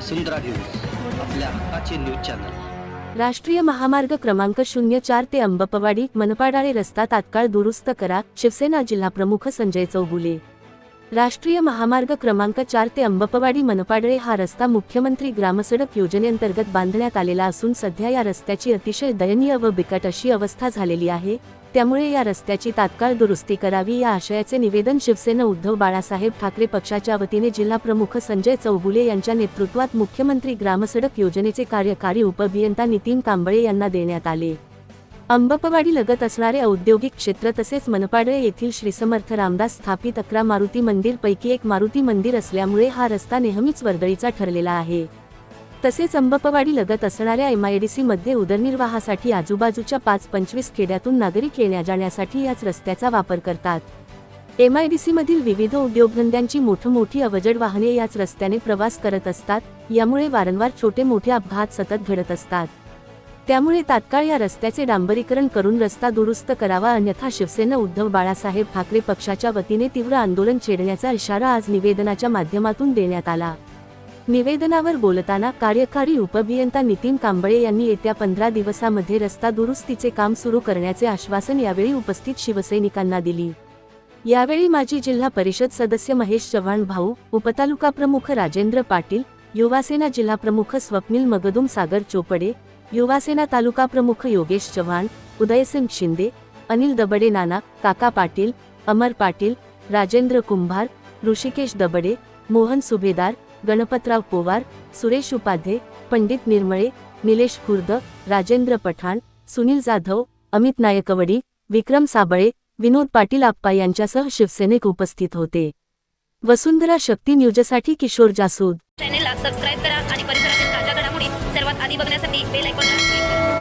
वसुंधरा news आपल्या हक्काचे news channel. राष्ट्रीय महामार्ग क्रमांक शून्य चार ते अंबपवाडी मनपाडाळे रस्ता तात्काळ दुरुस्त करा शिवसेना जिल्हाप्रमुख संजय चौगुले. राष्ट्रीय महामार्ग क्रमांक चार ते अंबपवाडी मनपाडळे हा रस्ता मुख्यमंत्री ग्रामसडक योजनेअंतर्गत बांधण्यात आलेला असून सध्या या रस्त्याची अतिशय दयनीय व बिकट अशी अवस्था झालेली आहे. त्यामुळे या रस्त्याची तात्काळ दुरुस्ती करावी या आशयाचे निवेदन शिवसेना उद्धव बाळासाहेब ठाकरे पक्षाच्या वतीने जिल्हाप्रमुख संजय चौगुले यांच्या नेतृत्वात मुख्यमंत्री ग्रामसडक योजनेचे कार्यकारी उपअभियंता नितीन कांबळे यांना देण्यात आले. अंबपवाडी लगत असणारे औद्योगिक क्षेत्र तसेच मनपाडळे येथील श्रीसमर्थ रामदास स्थापित अकरा मारुती मंदिर पैकी एक मारुती मंदिर असल्यामुळे हा रस्ता नेहमीच वर्दळीचा ठरलेला आहे. तसेच अंबपवाडी लगत असणाऱ्या एमआयडीसी मध्ये उदरनिर्वाहासाठी आजूबाजूच्या पाच पंचवीस खेड्यातून नागरिक येण्या जाण्यासाठी याच रस्त्याचा वापर करतात. एमआयडीसी मधील विविध उद्योगधंद्यांची मोठमोठी अवजड वाहने याच रस्त्याने प्रवास करत असतात यामुळे वारंवार छोटे मोठे अपघात सतत घडत असतात. त्यामुळे तात्काळ या रस्त्याचे डांबरीकरण करून रस्ता दुरुस्त करावा अन्यथा शिवसेना उद्धव बाळासाहेब ठाकरे पक्षाच्या वतीने तीव्र आंदोलन छेडण्याचा इशारा आज निवेदनाच्या माध्यमातून देण्यात आला. निवेदनावर बोलताना कार्यकारी उपभियंता नितीन कांबळे यांनी येत्या पंधरा दिवसामध्ये रस्ता दुरुस्तीचे काम सुरू करण्याचे आश्वासन यावेळी उपस्थित शिवसैनिकांना दिली. यावेळी माजी जिल्हा परिषद सदस्य महेश चव्हाण भाऊ उपतालुका प्रमुख राजेंद्र पाटील युवासेना जिल्हा प्रमुख स्वप्नील मगदुम सागर चोपडे युवासेना तालुका प्रमुख योगेश चव्हाण उदयसिंग शिंदे अनिल दबडे नाना काका पाटील अमर पाटील राजेंद्र कुंभार ऋषिकेश दबडे मोहन सुभेदार गणपतराव पोवार सुरेश उपाध्ये पंडित निर्मळे निलेश खुर्द राजेंद्र पठाण सुनील जाधव अमित नायकवडी विक्रम साबळे विनोद पाटील आप्पा यांच्यासह शिवसेनेक उपस्थित होते. वसुंधरा शक्ती न्यूजसाठी किशोर जासूद. चॅनेलला सबस्क्राईब करा आणि परिसरातील ताज्या घडामोडी सर्वात आधी बघण्यासाठी बेल आयकॉनला